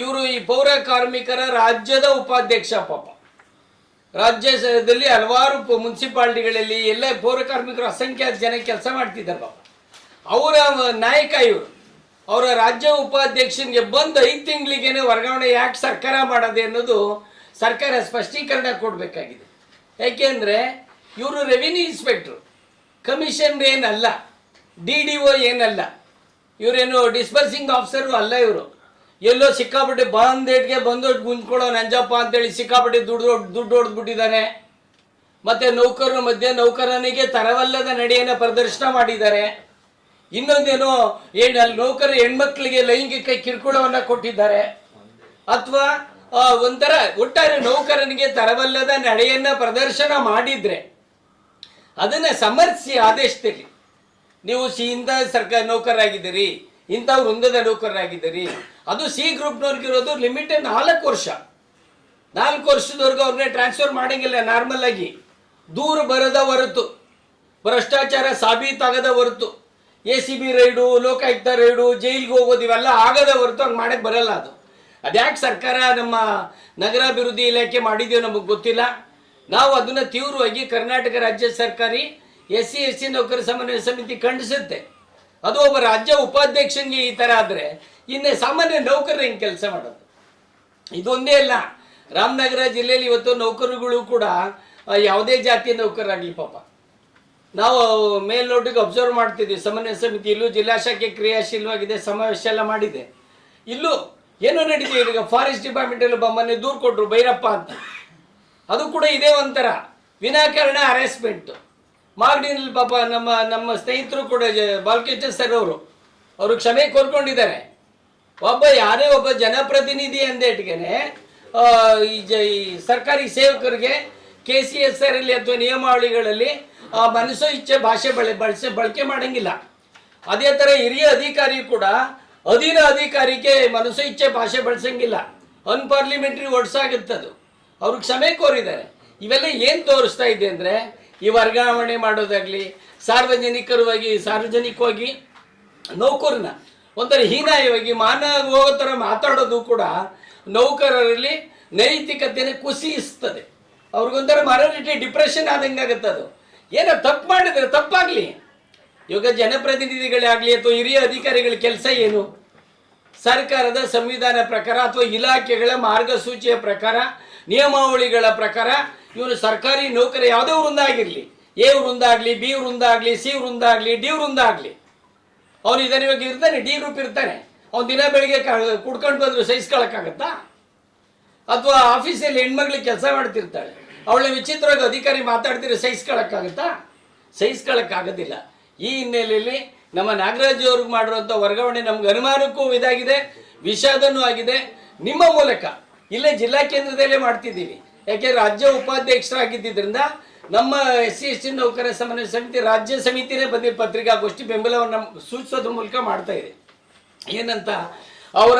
ಇವರು ಈ ಪೌರ ಕಾರ್ಮಿಕರ ರಾಜ್ಯದ ಉಪಾಧ್ಯಕ್ಷ ಪಾಪ. ರಾಜ್ಯದಲ್ಲಿ ಹಲವಾರು ಮುನ್ಸಿಪಾಲ್ಟಿಗಳಲ್ಲಿ ಎಲ್ಲ ಪೌರ ಕಾರ್ಮಿಕರು ಅಸಂಖ್ಯಾತ ಜನ ಕೆಲಸ ಮಾಡ್ತಿದ್ದಾರೆ ಪಾಪ. ಅವರ ನಾಯಕ ಇವರು. ಅವರ ರಾಜ್ಯ ಉಪಾಧ್ಯಕ್ಷನಿಗೆ ಬಂದು ಐದು ತಿಂಗಳಿಗೇನೆ ವರ್ಗಾವಣೆ ಯಾಕೆ ಸರ್ಕಾರ ಮಾಡದೆ ಅನ್ನೋದು ಸರ್ಕಾರ ಸ್ಪಷ್ಟೀಕರಣ ಕೊಡಬೇಕಾಗಿದೆ. ಯಾಕೆಂದರೆ ಇವರು ರೆವಿನ್ಯೂ ಇನ್ಸ್ಪೆಕ್ಟ್ರು ಕಮಿಷನ್ ಏನಲ್ಲ ಡಿ ಡಿ ಒ ಏನಲ್ಲ, ಇವರೇನು ಡಿಸ್ಬರ್ಸಿಂಗ್ ಆಫೀಸರು ಅಲ್ಲ ಇವರು. ಎಲ್ಲೋ ಸಿಕ್ಕಾಪಟ್ಟೆ ಬಾಂದೇಟ್ಗೆ ಬಂದು ಗುಂಜ್ಕೊಳ್ಳೋ ನಂಜಪ್ಪ ಅಂತೇಳಿ ಸಿಕ್ಕಾಪಟ್ಟೆ ದುಡ್ಡು ದುಡ್ಡು ಹೊಡೆದ್ಬಿಟ್ಟಿದ್ದಾನೆ. ಮತ್ತೆ ನೌಕರರ ಮಧ್ಯೆ ನೌಕರನಿಗೆ ತರವಲ್ಲದ ನಡೆಯನ್ನು ಪ್ರದರ್ಶನ ಮಾಡಿದ್ದಾರೆ. ಇನ್ನೊಂದೇನೋ ಏನು ಅಲ್ಲಿ ನೌಕರ ಹೆಣ್ಮಕ್ಳಿಗೆ ಲೈಂಗಿಕ ಕಿರುಕುಳವನ್ನು ಕೊಟ್ಟಿದ್ದಾರೆ. ಅಥವಾ ಒಂಥರ ಒಟ್ಟಾರೆ ನೌಕರನಿಗೆ ತರವಲ್ಲದ ನಡೆಯನ್ನ ಪ್ರದರ್ಶನ ಮಾಡಿದ್ರೆ, ಅದನ್ನ ಸಮರ್ಥಿಸಿ ಆದೇಶದಲ್ಲಿ ನೀವು ಇಂಥ ಸರ್ಕಾರ ನೌಕರರಾಗಿದ್ದೀರಿ, ಇಂಥ ವೃಂದದ ನೌಕರರಾಗಿದ್ದೀರಿ ಅದು ಸಿ ಗ್ರೂಪ್ನವ್ರಿಗಿರೋದು ಲಿಮಿಟೆಡ್ ನಾಲ್ಕು ವರ್ಷ. ನಾಲ್ಕು ವರ್ಷದವರೆಗೂ ಅವ್ರನ್ನೇ ಟ್ರಾನ್ಸ್ಫರ್ ಮಾಡಂಗಿಲ್ಲ ನಾರ್ಮಲ್ ಆಗಿ. ದೂರ ಬರದ ಹೊರತು. ಭ್ರಷ್ಟಾಚಾರ ಸಾಬೀತಾಗದ ಹೊರತು. A C B raid, Lokayukta raid, ಜೈಲಿಗೆ ಹೋಗೋದು ಇವೆಲ್ಲ ಆಗದ ಹೊರತು ಹಂಗೆ ಮಾಡಕ್ಕೆ ಬರಲ್ಲ ಅದು. ಅದ್ಯಾಕೆ ಸರ್ಕಾರ ನಮ್ಮ ನಗರಾಭಿವೃದ್ಧಿ ಇಲಾಖೆ ಮಾಡಿದೆಯೋ ನಮಗೆ ಗೊತ್ತಿಲ್ಲ. ನಾವು ಅದನ್ನು ತೀವ್ರವಾಗಿ ಕರ್ನಾಟಕ ರಾಜ್ಯ ಸರ್ಕಾರಿ ಎಸ್ ಸಿ ಎಸ್ ಸಿ ನೌಕರ ಸಮನ್ವಯ ಸಮಿತಿ ಖಂಡಿಸುತ್ತೆ. ಅದು ಒಬ್ಬ ರಾಜ್ಯ ಉಪಾಧ್ಯಕ್ಷನಿಗೆ ಈ ಥರ ಆದರೆ ಇನ್ನು ಸಾಮಾನ್ಯ ನೌಕರರು ಹೆಂಗೆ ಕೆಲಸ ಮಾಡೋದು. ಇದೊಂದೇ ಅಲ್ಲ, ರಾಮನಗರ ಜಿಲ್ಲೆಯಲ್ಲಿ ಇವತ್ತು ನೌಕರರುಗಳು ಕೂಡ ಯಾವುದೇ ಜಾತಿಯ ನೌಕರರಾಗಲಿ ಪಾಪ. ನಾವು ಮೇಲ್ನೋಟಕ್ಕೆ ಅಬ್ಸರ್ವ್ ಮಾಡ್ತಿದ್ವಿ, ಸಮನ್ವಯ ಸಮಿತಿ ಇಲ್ಲೂ ಜಿಲ್ಲಾ ಶಾಖೆ ಕ್ರಿಯಾಶೀಲವಾಗಿದೆ, ಸಮಾವೇಶ ಎಲ್ಲ ಮಾಡಿದೆ. ಇಲ್ಲೂ ಏನೋ ನಡೀತಿದೆ, ಈಗ ಫಾರೆಸ್ಟ್ ಡಿಪಾರ್ಟ್ಮೆಂಟಲ್ಲಿ ಮೊನ್ನೆ ದೂರು ಕೊಟ್ಟರು ಭೈರಪ್ಪ ಅಂತ. ಅದು ಕೂಡ ಇದೇ ಒಂಥರ, ವಿನಾಕಾರಣ ಹರಾಸ್ಮೆಂಟ್ ಮಾಗಡಿನಲ್ಲಿ ಪಾಪ ನಮ್ಮ ನಮ್ಮ ಸ್ನೇಹಿತರು ಕೂಡ, ಬಾಲಕೃಷ್ಣ ಸರ್ ಅವರು ಅವರು ಕ್ಷಮೆ ಕೋರ್ಕೊಂಡಿದ್ದಾರೆ. ಒಬ್ಬ ಯಾರೇ ಒಬ್ಬ ಜನಪ್ರತಿನಿಧಿ ಅಂದೇಟ್ಗೆನೆ ಈ ಸರ್ಕಾರಿ ಸೇವಕರಿಗೆ ಕೆ ಸಿ ಎಸ್ ಆರ್ ಅಲ್ಲಿ ಅಥವಾ ನಿಯಮಾವಳಿಗಳಲ್ಲಿ ಮನಸ್ಸು ಇಚ್ಛೆ ಭಾಷೆ ಬಳೆ, ಬಳಸಿ, ಬಳಕೆ ಮಾಡಂಗಿಲ್ಲ. ಅದೇ ಥರ ಹಿರಿಯ ಅಧಿಕಾರಿ ಕೂಡ ಅಧೀನ ಅಧಿಕಾರಿಗೆ ಮನಸ್ಸೋ ಇಚ್ಛೆ ಭಾಷೆ ಬಳಸಂಗಿಲ್ಲ. ಅನ್ಪಾರ್ಲಿಮೆಂಟ್ರಿ ಅದು. ಅವ್ರಿಗೆ ಕ್ಷಮೆ ಕೋರಿದ್ದಾರೆ. ಇವೆಲ್ಲ ಏನು ತೋರಿಸ್ತಾ ಇದೆ ಅಂದರೆ, ಈ ವರ್ಗಾವಣೆ ಮಾಡೋದಾಗಲಿ ಸಾರ್ವಜನಿಕರವಾಗಿ ಸಾರ್ವಜನಿಕವಾಗಿ ನೌಕರನ್ನ ಒಂಥರ ಹೀನಾಯವಾಗಿ ಮಾನ ಹೋಗೋ ಥರ ಮಾತಾಡೋದು ಕೂಡ ನೌಕರರಲ್ಲಿ ನೈತಿಕತೆಯನ್ನು ಕುಸಿಯಿಸ್ತದೆ. ಅವ್ರಿಗೊಂಥರ ಮರಲಿಟಿ ಡಿಪ್ರೆಷನ್ ಆದಂಗೆ ಆಗುತ್ತೆ ಅದು. ಏನೋ ತಪ್ಪು ಮಾಡಿದ್ರೆ ತಪ್ಪಾಗಲಿ. ಇವಾಗ ಜನಪ್ರತಿನಿಧಿಗಳಾಗಲಿ ಅಥವಾ ಹಿರಿಯ ಅಧಿಕಾರಿಗಳ ಕೆಲಸ ಏನು? ಸರ್ಕಾರದ ಸಂವಿಧಾನ ಪ್ರಕಾರ ಅಥವಾ ಇಲಾಖೆಗಳ ಮಾರ್ಗಸೂಚಿಯ ಪ್ರಕಾರ, ನಿಯಮಾವಳಿಗಳ ಪ್ರಕಾರ ಇವನು ಸರ್ಕಾರಿ ನೌಕರಿ ಯಾವುದೇ ವೃಂದ ಆಗಿರಲಿ ಎ ವೃಂದ ಆಗಲಿ ಬಿ ವೃಂದ ಆಗಲಿ ಸಿ ವೃಂದ ಆಗಲಿ ಡಿ ವೃಂದ ಆಗಲಿ ಅವನು ಇದನ್ನ ಇವಾಗ ಇರ್ತಾನೆ ಡಿ ಗ್ರೂಪ್ ಇರ್ತಾನೆ. ಅವ್ನು ದಿನ ಬೆಳಿಗ್ಗೆ ಕುಡ್ಕೊಂಡು ಬಂದ್ರು ಸಹಿಸ್ಕೊಳಕ್ಕಾಗತ್ತಾ? ಅಥವಾ ಆಫೀಸಲ್ಲಿ ಹೆಣ್ಮಗ್ಳಿಗೆ ಕೆಲಸ ಮಾಡ್ತಿರ್ತಾಳೆ. ಅವಳ ವಿಚಿತ್ರವಾಗಿ ಅಧಿಕಾರಿ ಮಾತಾಡ್ತಿರೋ ಸಹಿಸ್ಕೊಳಕ್ಕಾಗತ್ತಾ? ಸಹಿಸ್ಕೊಳಕ್ಕಾಗೋದಿಲ್ಲ. ಈ ಹಿನ್ನೆಲೆಯಲ್ಲಿ ನಮ್ಮ ನಾಗರಾಜ್ ಅವ್ರಿಗೆ ಮಾಡಿರುವಂಥ ವರ್ಗಾವಣೆ ನಮ್ಗೆ ಅನುಮಾನಕ್ಕೂ ಇದಾಗಿದೆ, ವಿಷಾದನೂ ಆಗಿದೆ. ನಿಮ್ಮ ಮೂಲಕ ಇಲ್ಲೇ ಜಿಲ್ಲಾ ಕೇಂದ್ರದಲ್ಲೇ ಮಾಡ್ತಿದ್ದೀವಿ. ಯಾಕೆ ರಾಜ್ಯ ಉಪಾಧ್ಯಕ್ಷರಾಗಿದ್ದರಿಂದ ನಮ್ಮ ಎಸ್ ಸಿ ಎಸ್ ಟಿ ನೌಕರ ಸಮನ್ವಯ ಸಮಿತಿ, ರಾಜ್ಯ ಸಮಿತಿನೇ ಪತ್ರಿಕಾ ಪತ್ರಿಕಾಗೋಷ್ಠಿ ಬೆಂಬಲವನ್ನು ಸೂಚಿಸೋದ್ರ ಮೂಲಕ ಮಾಡ್ತಾ ಇದೆ. ಏನಂತ? ಅವರ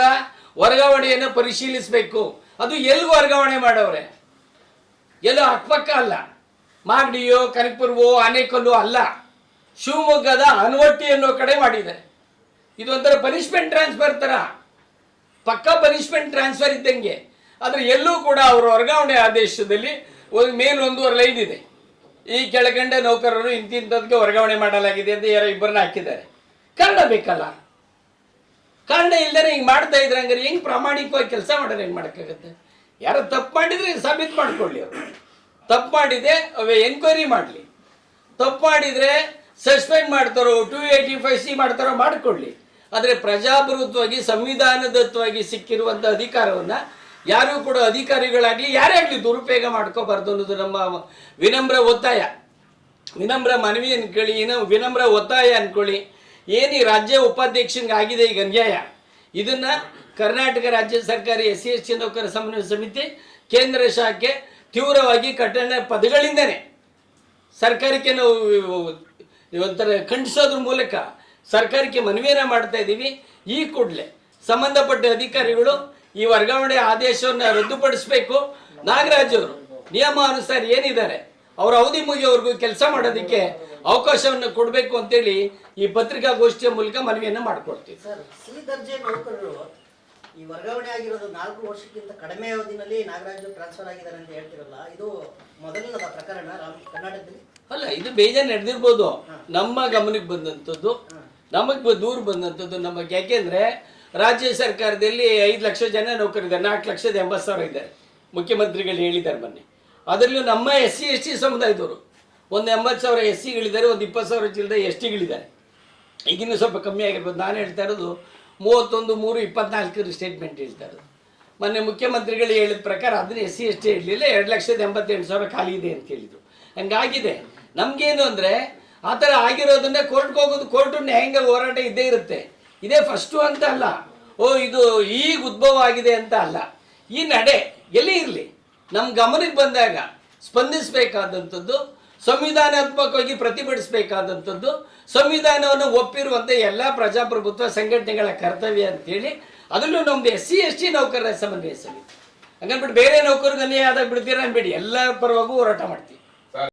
ವರ್ಗಾವಣೆಯನ್ನು ಪರಿಶೀಲಿಸಬೇಕು. ಅದು ಎಲ್ಲಿ ವರ್ಗಾವಣೆ ಮಾಡವ್ರೆ? ಎಲ್ಲ ಅಕ್ಕಪಕ್ಕ ಅಲ್ಲ. ಮಾಗಡಿಯೋ, ಕನಕಪುರವೋ, ಆನೇಕಲ್ಲು ಅಲ್ಲ. ಶಿವಮೊಗ್ಗದ ಅನ್ವಟ್ಟಿ ಅನ್ನೋ ಕಡೆ ಮಾಡಿದ್ದಾರೆ. ಇದೊಂಥರ ಪನಿಷ್ಮೆಂಟ್ ಟ್ರಾನ್ಸ್ಫರ್ ಥರ ಪಕ್ಕಾ ಪನಿಷ್ಮೆಂಟ್ ಟ್ರಾನ್ಸ್ಫರ್ ಇದ್ದಂಗೆ. ಆದರೆ ಎಲ್ಲೂ ಕೂಡ ಅವರ ವರ್ಗಾವಣೆ ಆದೇಶದಲ್ಲಿ ಒಂದು ಮೇಲೊಂದೂವರೆ ಲೈನ್ ಇದೆ. ಈ ಕೆಳಗಂಡ ನೌಕರರು ಇಂತಿಂಥದ್ಗೆ ವರ್ಗಾವಣೆ ಮಾಡಲಾಗಿದೆ ಅಂತ ಯಾರೋ ಇಬ್ಬರನ್ನ ಹಾಕಿದ್ದಾರೆ. ಕನ್ನಡ ಬೇಕಲ್ಲ? ಕನ್ನಡ ಇಲ್ದೇ ಹಿಂಗೆ ಮಾಡ್ತಾ ಇದ್ರೆ ಹಂಗಾರೆ ಹೆಂಗೆ ಪ್ರಾಮಾಣಿಕವಾಗಿ ಕೆಲಸ ಮಾಡೋದು ಹೆಂಗೆ ಮಾಡೋಕ್ಕಾಗತ್ತೆ? ಯಾರೋ ತಪ್ಪು ಮಾಡಿದ್ರೆ ಸಾಬೀತು ಮಾಡ್ಕೊಳ್ಳಿ ಅವರು. ತಪ್ಪು ಮಾಡಿದೆ ಅವೇ ಎನ್ಕ್ವೈರಿ ಮಾಡಲಿ. ತಪ್ಪು ಮಾಡಿದರೆ ಸಸ್ಪೆಂಡ್ ಮಾಡ್ತಾರೋ ಟು ಏಯ್ಟಿ ಫೈವ್ ಸಿ ಮಾಡ್ತಾರೋ ಮಾಡಿಕೊಳ್ಳಿ. ಆದರೆ ಪ್ರಜಾಪ್ರಭುತ್ವವಾಗಿ, ಸಂವಿಧಾನದತ್ವವಾಗಿ ಸಿಕ್ಕಿರುವಂಥ ಅಧಿಕಾರವನ್ನು ಯಾರೂ ಕೂಡ ಅಧಿಕಾರಿಗಳಾಗಲಿ, ಯಾರೇ ಆಗಲಿ ದುರುಪಯೋಗ ಮಾಡ್ಕೋಬಾರ್ದು ಅನ್ನೋದು ನಮ್ಮ ವಿನಮ್ರ ಒತ್ತಾಯ. ವಿನಮ್ರ ಮನವಿ ಅನ್ಕೊಳ್ಳಿ ಏನೋ ವಿನಮ್ರ ಒತ್ತಾಯ ಅನ್ಕೊಳ್ಳಿ. ಏನು ಈ ರಾಜ್ಯ ಉಪಾಧ್ಯಕ್ಷನಿಗೆ ಆಗಿದೆ ಈಗ ಅನ್ಯಾಯ. ಇದನ್ನ ಕರ್ನಾಟಕ ರಾಜ್ಯ ಸರ್ಕಾರಿ ಎಸ್ ಸಿ, ಎಸ್ ಟಿ ನೌಕರ ಸಮನ್ವಯ ಸಮಿತಿ, ಕೇಂದ್ರ ಶಾಖೆ ತೀವ್ರವಾಗಿ ಕಠಿಣ ಪದಗಳಿಂದನೇ. ಸರ್ಕಾರಕ್ಕೆ ನಾವು ಒಂಥರ ಖಂಡಿಸೋದ್ರ ಮೂಲಕ ಸರ್ಕಾರಕ್ಕೆ ಮನವಿಯನ್ನು ಮಾಡ್ತಾ ಇದ್ದೀವಿ ಈ ಕೂಡಲೇ ಸಂಬಂಧಪಟ್ಟ ಅಧಿಕಾರಿಗಳು ಈ ವರ್ಗಾವಣೆ ಆದೇಶವನ್ನು ರದ್ದುಪಡಿಸಬೇಕು. ನಾಗರಾಜ್ ಅವರು ನಿಯಮಾನುಸಾರ ಏನಿದ್ದಾರೆ ಅವರ ಅವಧಿ ಮುಗಿಯೋವರೆಗೂ ಕೆಲಸ ಮಾಡೋದಕ್ಕೆ ಅವಕಾಶವನ್ನು ಕೊಡಬೇಕು ಅಂತೇಳಿ ಈ ಪತ್ರಿಕಾಗೋಷ್ಠಿಯ ಮೂಲಕ ಮನವಿಯನ್ನು ಮಾಡಿಕೊಡ್ತೀವಿ ಸರ್ ಸಿ ದರ್ಜೆ ನೌಕರರು ಈ ವರ್ಗಾವಣೆ ಆಗಿರೋದು ನಾಲ್ಕು ವರ್ಷಕ್ಕಿಂತ ಕಡಿಮೆ ಅವಧಿನಲ್ಲಿ ನಾಗರಾಜ್ ಟ್ರಾನ್ಸ್ಫರ್ ಆಗಿದ್ದಾರೆ ಅಂತ ಹೇಳ್ತಿರಲ್ಲ ಇದು ಮೊದಲನೇದ ಪ್ರಕರಣ ಕರ್ನಾಟಕದಲ್ಲಿ? ಅಲ್ಲ ಇದು ಬೇಜಾರು ನಡೆದಿರ್ಬೋದು. ನಮ್ಮ ಗಮನಕ್ಕೆ ಬಂದಂಥದ್ದು ನಮಗೆ ದೂರ ಬಂದಂಥದ್ದು ನಮಗೆ ಯಾಕೆಂದ್ರೆ ರಾಜ್ಯ ಸರ್ಕಾರದಲ್ಲಿ ಐದು ಲಕ್ಷ ಜನ ನೌಕರಿದ್ದಾರೆ ನಾಲ್ಕು ಲಕ್ಷದ ಎಂಬತ್ತು ಸಾವಿರ ಇದ್ದಾರೆ. ಮುಖ್ಯಮಂತ್ರಿಗಳು ಹೇಳಿದ್ದಾರೆ ಮೊನ್ನೆ. ಅದರಲ್ಲೂ ನಮ್ಮ ಎಸ್ ಸಿ, ಎಸ್ ಟಿ ಸಮುದಾಯದವರು, ಒಂದು ಎಂಬತ್ತು ಸಾವಿರ ಎಸ್ ಸಿಗಳಿದ್ದಾರೆ, ಒಂದು ಇಪ್ಪತ್ತು ಸಾವಿರ ಚಿಲ್ಲರೆ ಎಸ್ ಟಿಗಳಿದ್ದಾರೆ. ಈಗಿನ್ನೂ ಸ್ವಲ್ಪ ಕಮ್ಮಿ ಆಗಿರ್ಬೋದು. ನಾನು ಹೇಳ್ತಾ ಇರೋದು ಮೂವತ್ತೊಂದು, ಮೂರು, ಇಪ್ಪತ್ನಾಲ್ಕರ ಸ್ಟೇಟ್ಮೆಂಟ್ ಹೇಳ್ತಾ ಇರೋದು. ಮೊನ್ನೆ ಮುಖ್ಯಮಂತ್ರಿಗಳು ಹೇಳಿದ ಪ್ರಕಾರ ಅದನ್ನ ಎಸ್ ಸಿ, ಎಸ್ ಟಿ ಇರಲಿಲ್ಲ ಎರಡು ಲಕ್ಷದ ಎಂಬತ್ತೆಂಟು ಸಾವಿರ ಖಾಲಿ ಇದೆ ಅಂತ ಹೇಳಿದರು. ಹಂಗಾಗಿದೆ. ನಮಗೇನು ಅಂದರೆ ಆ ಥರ ಆಗಿರೋದನ್ನ ಕೋರ್ಟ್ಗೆ ಹೋಗೋದು ಕೋರ್ಟನ್ನು ಹೆಂಗೆ ಹೋರಾಟ ಇದ್ದೇ ಇರುತ್ತೆ. ಇದೇ ಫಸ್ಟು ಅಂತ ಅಲ್ಲ. ಓ, ಇದು ಈಗ ಉದ್ಭವ ಆಗಿದೆ ಅಂತ ಅಲ್ಲ. ಈ ನಡೆ ಎಲ್ಲಿ ಇರಲಿ? ನಮ್ಮ ಗಮನಕ್ಕೆ ಬಂದಾಗ ಸ್ಪಂದಿಸಬೇಕಾದಂಥದ್ದು, ಸಂವಿಧಾನಾತ್ಮಕವಾಗಿ ಪ್ರತಿಭಟಿಸಬೇಕಾದಂಥದ್ದು, ಸಂವಿಧಾನವನ್ನು ಒಪ್ಪಿರುವಂಥ ಎಲ್ಲ ಪ್ರಜಾಪ್ರಭುತ್ವ ಸಂಘಟನೆಗಳ ಕರ್ತವ್ಯ ಅಂತೇಳಿ ಅದರಲ್ಲೂ ನಮ್ದು ಎಸ್ ಸಿ, ಎಸ್ ಟಿ ನೌಕರರ ಸಮನ್ವಯ ಸಮಿತಿ. ಹಂಗನ್ಬಿಟ್ಟು ಬೇರೆ ನೌಕರಿಗೆ ಅನ್ಯಾಯ ಆದಾಗ ಬಿಡ್ತೀರ ಅನ್ಬೇಡಿ. ಎಲ್ಲ ಪರವಾಗೂ ಹೋರಾಟ ಮಾಡ್ತೀವಿ.